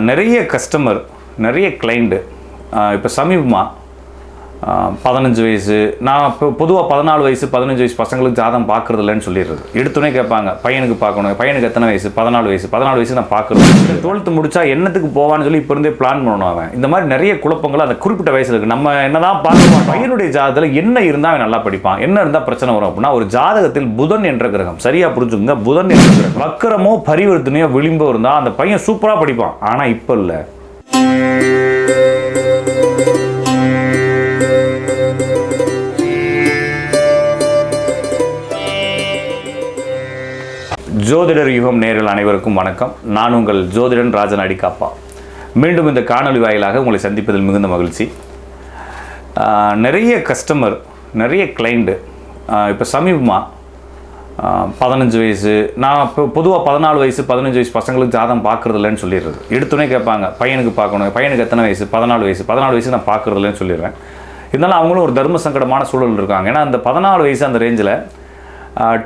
நிறைய கஸ்டமர் நிறைய கிளைண்ட்டு இப்போ சமீபமாக பதினஞ்சு வயசு. நான் இப்போ பொதுவாக பதினாலு வயசு பதினஞ்சு வயசு பசங்களுக்கு ஜாதகம் பார்க்கறது இல்லைன்னு சொல்லிடுறது. எடுத்தோடனே கேட்பாங்க பையனுக்கு பார்க்கணும் பையனுக்கு எத்தனை வயசு? பதினாலு வயசு பதினாலு வயசு நான் பார்க்கணும். டுவெல்த்து முடிச்சா என்னத்துக்கு போவான்னு சொல்லி இப்போ இருந்தே பிளான் பண்ணணும் அவன். இந்த மாதிரி நிறைய குழப்பங்கள் அந்த குறிப்பிட்ட வயசுல இருக்கு. நம்ம என்னதான் பார்க்கணும் பையனுடைய ஜாதகத்தில் என்ன இருந்தால் அவன் நல்லா படிப்பான்? என்ன இருந்தால் பிரச்சனை வரும் அப்படின்னா ஒரு ஜாதகத்தில் புதன் என்ற கிரகம். சரியா புரிஞ்சுங்க புதன் என்ற கிரகம். வக்கரமோ பரிவர்த்தனையோ விளிம்போ இருந்தால் அந்த பையன் சூப்பராக படிப்பான். ஆனால் இப்போ இல்லை. ஜோதிடர் யுகம் நேரில் அனைவருக்கும் வணக்கம். நான் உங்கள் ஜோதிடன் ராஜன் அடிக்காப்பா மீண்டும் இந்த காணொளி வாயிலாக உங்களை சந்திப்பதில் மிகுந்த மகிழ்ச்சி. நிறைய கஸ்டமர் நிறைய கிளைண்ட்டு இப்போ சமீபமாக பதினஞ்சு வயசு நான் இப்போ பொதுவாக பதினாலு வயசு பதினஞ்சு வயசு பசங்களுக்கு ஜாதகம் பார்க்கறது இல்லைன்னு சொல்லிடுறது. எடுத்தோடனே கேட்பாங்க பையனுக்கு பார்க்கணும் பையனுக்கு எத்தனை வயசு? பதினாலு வயசு பதினாலு வயசு நான் பார்க்கறது இல்லைன்னு சொல்லிடுறேன். இருந்தாலும் அவங்களும் ஒரு தர்ம சங்கடமான சூழல் இருக்காங்க. ஏன்னா அந்த பதினாலு வயசு அந்த ரேஞ்சில்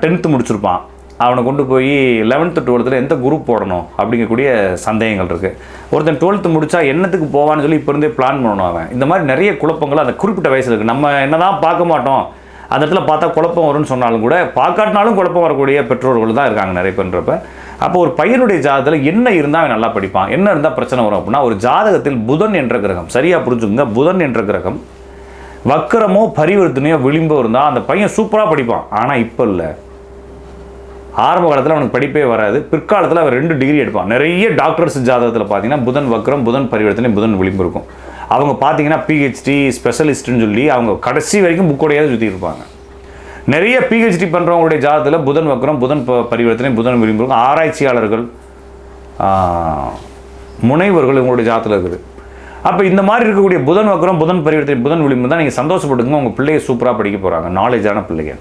டென்த்து முடிச்சிருப்பான். அவனை கொண்டு போய் லெவன்த்து டுவெல்த்தில் எந்த குரூப் போடணும் அப்படிங்கக்கூடிய சந்தேகங்கள் இருக்குது ஒருத்தன் டுவெல்த்து முடித்தா என்னத்துக்கு போவான்னு சொல்லி இப்போ இருந்தே பிளான் பண்ணணும் அவன். இந்த மாதிரி நிறைய குழப்பங்கள் அந்த குறிப்பிட்ட வயசில் இருக்குது நம்ம என்ன தான் பார்க்க மாட்டோம். அந்த இடத்துல பார்த்தா குழப்பம் வரும்னு சொன்னாலும் கூட பார்க்காட்டினாலும் குழப்பம் வரக்கூடிய பெற்றோர்கள் தான் இருக்காங்க நிறைய பேர்ன்றப்ப. அப்போ ஒரு பையனுடைய ஜாதகத்தில் என்ன இருந்தால் அவன் நல்லா படிப்பான்? என்ன இருந்தால் பிரச்சனை வரும் அப்படின்னா ஒரு ஜாதகத்தில் புதன் என்ற கிரகம் சரியாக புரிஞ்சுங்க புதன் என்ற கிரகம் வக்கரமோ பரிவர்த்தனையோ விளிம்போ இருந்தால் அந்த பையன் சூப்பராக படிப்பான். ஆனால் இப்போ இல்லை. ஆரம்ப காலத்தில் அவனுக்கு படிப்பே வராது. பிற்காலத்தில் அவர் ரெண்டு டிகிரி எடுப்பான். நிறைய டாக்டர்ஸ் ஜாதகத்தில் பார்த்தீங்கன்னா புதன் வக்ரம் புதன் பரிவர்த்தனை புதன் விளிம்பு இருக்கும். அவங்க பார்த்தீங்கன்னா பிஹெச்டி ஸ்பெஷலிஸ்ட்னு சொல்லி அவங்க கடைசி வரைக்கும் புக்கோடையாவது சுற்றி இருப்பாங்க. நிறைய பிஹெச்டி பண்ணுறவங்களுடைய ஜாதகத்தில் புதன் வக்ரம் புதன் ப- பரிவர்த்தனை புதன் விளிம்பு இருக்கும். ஆராய்ச்சியாளர்கள் முனைவர்கள் இவங்களுடைய ஜாதத்தில் இருக்குது. அப்போ இந்த மாதிரி இருக்கக்கூடிய புதன் வக்ரம் புதன் பரிவர்த்தனை புதன் விளிம்பு தான் நீங்கள் சந்தோஷப்பட்டுங்க உங்கள் பிள்ளைய சூப்பராக படிக்க போகிறாங்க நாலேஜான பிள்ளைங்க.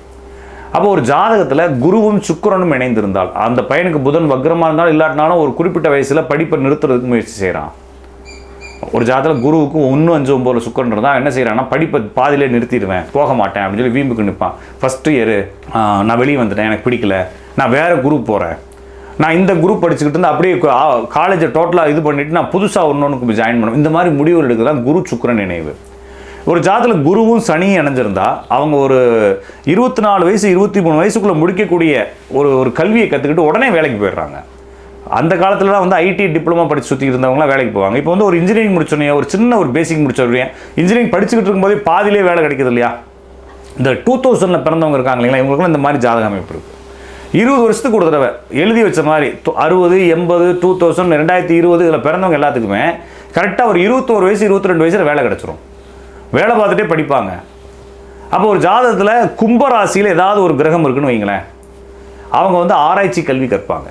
அப்போ ஒரு ஜாதகத்தில் குருவும் சுக்கரனும் இணைந்திருந்தால் அந்த பையனுக்கு புதன் வக்ரமாக இருந்தாலும் இல்லாட்டினாலும் ஒரு குறிப்பிட்ட வயசில் படிப்பை நிறுத்துறதுக்கு முயற்சி செய்கிறான் ஒரு ஜாதகத்தில் குருவுக்கு ஒன்று அஞ்சு ஒம்பது சுக்கரன் இருந்தால் என்ன செய்கிறான்னா படிப்பை பாதியிலே நிறுத்திடுவேன் போக மாட்டேன் அப்படின்னு சொல்லி வீம்புக்கு நிற்பான் ஃபஸ்ட்டு இயரு நான் வெளியே வந்துட்டேன் எனக்கு பிடிக்கல. நான் வேறு குரூப் போகிறேன் நான் இந்த குரூப் படிச்சுக்கிட்டு இருந்து அப்படியே காலேஜை டோட்டலாக இது பண்ணிவிட்டு நான் புதுசாக ஒன்று ஜாயின் பண்ணுவேன் இந்த மாதிரி முடிவுகள் எடுக்க தான் குரு சுக்கரன் நினைவு. ஒரு ஜாதத்தில் குருவும் சனியும் இணைஞ்சிருந்தா அவங்க ஒரு இருபத்தி நாலு வயசு இருபத்தி மூணு வயசுக்குள்ளே முடிக்கக்கூடிய ஒரு ஒரு கல்வியை கற்றுக்கிட்டு உடனே வேலைக்கு போயிடுறாங்க. அந்த காலத்துலலாம் வந்து ஐடி டிப்ளமா படிச்சு சுற்றி இருந்தவங்களாம் வேலைக்கு போவாங்க. இப்போ வந்து ஒரு இன்ஜினியரிங் முடிச்சோன்னே ஒரு சின்ன ஒரு பேசிக் முடிச்சோடனே இன்ஜினியரிங் படிச்சுக்கிட்டு இருக்கும்போதே பாதியிலே வேலை கிடைக்குது இல்லையா? இந்த டூ தௌசண்டில் பிறந்தவங்க இருக்காங்க இல்லைங்களா இவங்களுக்குலாம் இந்த மாதிரி ஜாதக அமைப்பு இருக்குது இருபது வருஷத்துக்கு ஒரு தடவை எழுதி வச்ச மாதிரி அறுபது எண்பது டூ தௌசண்ட் ரெண்டாயிரத்தி இருபது இதில் பிறந்தவங்க எல்லாத்துக்குமே கரெக்டாக ஒரு இருபத்தோரு வயசு இருபத்தி ரெண்டு வயசில் வேலை கிடச்சிரும். வேலை பார்த்துட்டே படிப்பாங்க. அப்போ ஒரு ஜாதகத்தில் கும்பராசியில் ஏதாவது ஒரு கிரகம் இருக்குன்னு வைங்களேன். அவங்க வந்து ஆராய்ச்சி கல்வி கற்பாங்க.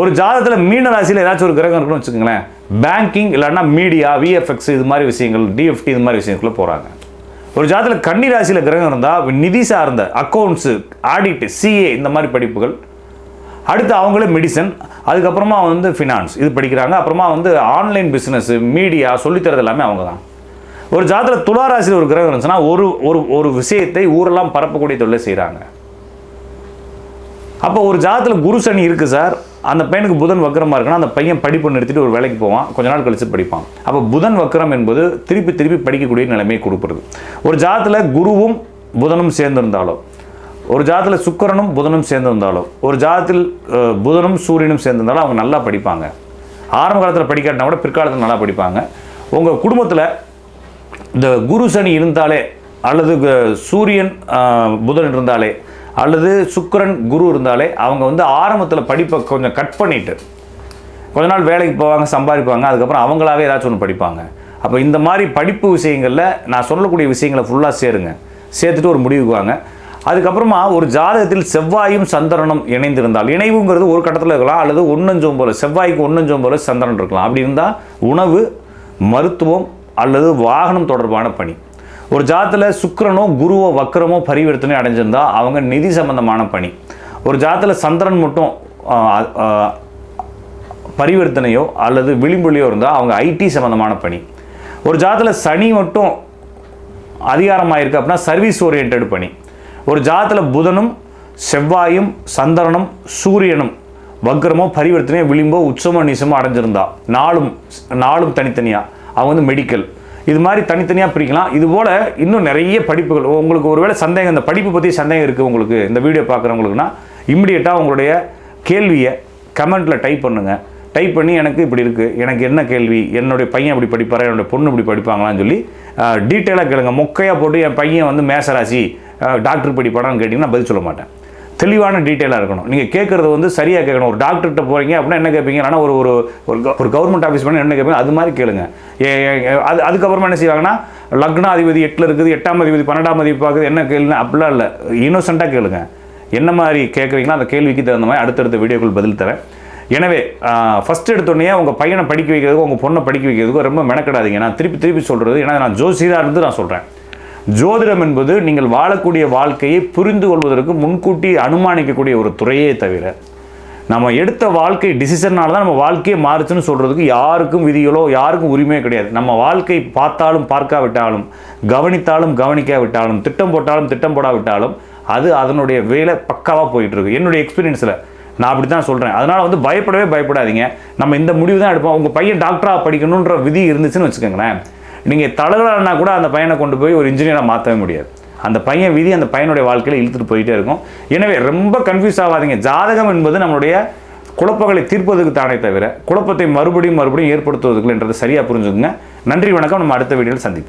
ஒரு ஜாதகத்தில் மீன ராசியில் ஏதாச்சும் ஒரு கிரகம் இருக்குன்னு வச்சுக்கோங்களேன். பேங்கிங் இல்லைன்னா மீடியா விஎஃப்எக்ஸ் இது மாதிரி விஷயங்கள் டிஎஃப்டி இது மாதிரி விஷயங்களுக்குள்ள போகிறாங்க ஒரு ஜாதத்தில் கன்னி ராசியில் கிரகம் இருந்தால் நிதி சார்ந்த அக்கௌண்ட்ஸு ஆடிட்டு சிஏ இந்த மாதிரி படிப்புகள். அடுத்து அவங்களே மெடிசன் அதுக்கப்புறமா வந்து ஃபினான்ஸ் இது படிக்கிறாங்க. அப்புறமா வந்து ஆன்லைன் பிஸ்னஸ் மீடியா சொல்லித்தரது எல்லாமே அவங்க தான் ஒரு ஜாதகத்தில் துளாராசியில் ஒரு கிரகம் இருந்துச்சுன்னா ஒரு ஒரு ஒரு விஷயத்தை ஊரெல்லாம் பரப்பக்கூடிய தொழிலை செய்கிறாங்க அப்போ ஒரு ஜாதத்தில் குரு சனி இருக்குது சார். அந்த பையனுக்கு புதன் வக்கரமாக இருக்குன்னா அந்த பையன் படிப்பு நிறுத்திட்டு ஒரு வேலைக்கு போவான். கொஞ்ச நாள் கழித்து படிப்பான். அப்போ புதன் வக்கரம் என்பது திருப்பி திருப்பி படிக்கக்கூடிய நிலைமையை கொடுக்குறது ஒரு ஜாதத்தில் குருவும் புதனும் சேர்ந்திருந்தாலோ ஒரு ஜாதத்தில் சுக்கரனும் புதனும் சேர்ந்திருந்தாலோ ஒரு ஜாதத்தில் புதனும் சூரியனும் சேர்ந்திருந்தாலும் அவங்க நல்லா படிப்பாங்க. ஆரம்ப காலத்தில் படிக்காட்டினா கூட பிற்காலத்தில் நல்லா படிப்பாங்க. உங்கள் குடும்பத்தில் இந்த குரு சனி இருந்தாலே அல்லது சூரியன் புதன் இருந்தாலே அல்லது சுக்கரன் குரு இருந்தாலே அவங்க வந்து ஆரம்பத்தில் படிப்பை கொஞ்சம் கட் பண்ணிட்டு கொஞ்ச நாள் வேலைக்கு போவாங்க சம்பாதிப்பாங்க அதுக்கப்புறம் அவங்களாவே ஏதாச்சும் ஒன்று படிப்பாங்க. அப்போ இந்த மாதிரி படிப்பு விஷயங்களில் நான் சொல்லக்கூடிய விஷயங்களை ஃபுல்லாக சேருங்க. சேர்த்துட்டு ஒரு முடிவுக்கு வாங்க. அதுக்கப்புறமா ஒரு ஜாதகத்தில் செவ்வாயும் சந்திரனும் இணைந்திருந்தால் இணைவுங்கிறது ஒரு கட்டத்தில் இருக்கலாம் அல்லது ஒன்னஞ்சோம் செவ்வாய்க்கு ஒன்னஞ்சோம் போல சந்திரன் இருக்கலாம். அப்படி இருந்தால் உணவு மருத்துவம் அல்லது வாகனம் தொடர்பான பணி. ஒரு ஜாத்தில் சுக்கரனோ குருவோ வக்கரமோ பரிவர்த்தனை அடைஞ்சிருந்தா அவங்க நிதி சம்பந்தமான பணி. ஒரு ஜாத்தில் சந்திரன் மட்டும் பரிவர்த்தனையோ அல்லது விளிம்புலையோ இருந்தால் அவங்க ஐடி சம்மந்தமான பணி. ஒரு ஜாத்தில் சனி மட்டும் அதிகாரமாக இருக்குது அப்படின்னா சர்வீஸ் ஓரியன்ட் பணி. ஒரு ஜாத்தில் புதனும் செவ்வாயும் சந்திரனும் சூரியனும் வக்ரமோ பரிவர்த்தனையோ விளிம்போ உச்சமோ நிசமோ அடைஞ்சிருந்தா நாளும் நாளும் தனித்தனியாக அவங்க வந்து மெடிக்கல் இது மாதிரி தனித்தனியாக பிரிக்கலாம். இது போல் இன்னும் நிறைய படிப்புகள். உங்களுக்கு ஒருவேளை சந்தேகம் இந்த படிப்பு பற்றி சந்தேகம் இருக்குது உங்களுக்கு இந்த வீடியோ பார்க்குறவங்களுக்குன்னா இம்மிடியட்டாக உங்களுடைய கேள்வியை கமெண்ட்டில் டைப் பண்ணுங்கள் டைப் பண்ணி எனக்கு இப்படி இருக்குது எனக்கு என்ன கேள்வி? என்னுடைய பையன் இப்படி படிப்பாரா? என்னுடைய பொண்ணு இப்படி படிப்பாங்களான்னு சொல்லி டீட்டெயிலாக கேளுங்க. மொக்கையாக போட்டு என் பையன் வந்து மேசராசி டாக்டர் படிப்பாடான்னு கேட்டிங்கன்னா பதில் சொல்ல மாட்டேன். தெளிவான டீட்டெயிலாக இருக்கணும். நீங்கள் கேட்குறது வந்து சரியாக கேட்கணும். ஒரு டாக்டர்கிட்ட போகிறீங்க அப்படின்னா என்ன கேட்பீங்க? ஆனால் ஒரு ஒரு ஒரு ஒரு கவர்மெண்ட் ஆஃபீஸ் பண்ணி என்ன கேட்பீங்க? அது மாதிரி கேளுங்க. ஏ- அது அதுக்கப்புறமா என்ன செய்வாங்கன்னா லக்னாதிபதி எட்டில் இருக்குது எட்டாம் அதிபதி பன்னெண்டாம் அதிபதி பார்க்குது என்ன கேளுங்க அப்படிலாம் இல்லை. இன்னோசென்ட்டாக கேளுங்க. என்ன மாதிரி கேட்குறீங்களோ அந்த கேள்விக்கு தகுந்த மாதிரி அடுத்தடுத்த வீடியோக்கள் பதில் தரேன். எனவே ஃபஸ்ட் எடுத்தோடனே உங்கள் பையனை படிக்க வைக்கிறதுக்கும் உங்கள் பொண்ணை படிக்க வைக்கிறதுக்கும் ரொம்ப மெனக்கடாதீங்க. நான் திருப்பி திருப்பி சொல்கிறது ஏன்னா நான் ஜோசியராக இருந்து நான் சொல்கிறேன் ஜோதிடம் என்பது நீங்கள் வாழக்கூடிய வாழ்க்கையை புரிந்து கொள்வதற்கு முன்கூட்டி அனுமானிக்கக்கூடிய ஒரு துறையே தவிர நம்ம எடுத்த வாழ்க்கை டிசிஷனால் தான் நம்ம வாழ்க்கையே மாறுச்சுன்னு சொல்கிறதுக்கு யாருக்கும் விதிகளோ யாருக்கும் உரிமையே கிடையாது. நம்ம வாழ்க்கை பார்த்தாலும் பார்க்காவிட்டாலும் கவனித்தாலும் கவனிக்காவிட்டாலும் திட்டம் போட்டாலும் திட்டம் போடாவிட்டாலும் அது அதனுடைய வேலை பக்காவாக போயிட்டுருக்கு. என்னுடைய எக்ஸ்பீரியன்ஸில் நான் அப்படி தான் சொல்கிறேன் அதனால் வந்து பயப்படவே பயப்படாதீங்க. நம்ம இந்த முடிவு தான் எடுப்போம். உங்கள் பையன் டாக்டராக படிக்கணுன்ற விதி இருந்துச்சுன்னு வச்சுக்கோங்களேன். நீங்கள் தலைவரானா கூட அந்த பையனை கொண்டு போய் ஒரு இன்ஜினியராக மாற்றவே முடியாது. அந்த பையன் விதி அந்த பையனுடைய வாழ்க்கையில் இழுத்துட்டு போயிட்டே இருக்கும். எனவே ரொம்ப கன்ஃபியூஸ் ஆகாதீங்க. ஜாதகம் என்பது நம்மளுடைய குழப்பங்களை தீர்ப்பதுக்கு தானே தவிர குழப்பத்தை மறுபடியும் மறுபடியும் ஏற்படுத்துவதுக்குள்ளன்றது சரியாக புரிஞ்சுக்குங்க. நன்றி வணக்கம். நம்ம அடுத்த வீடியோவில் சந்திப்போம்.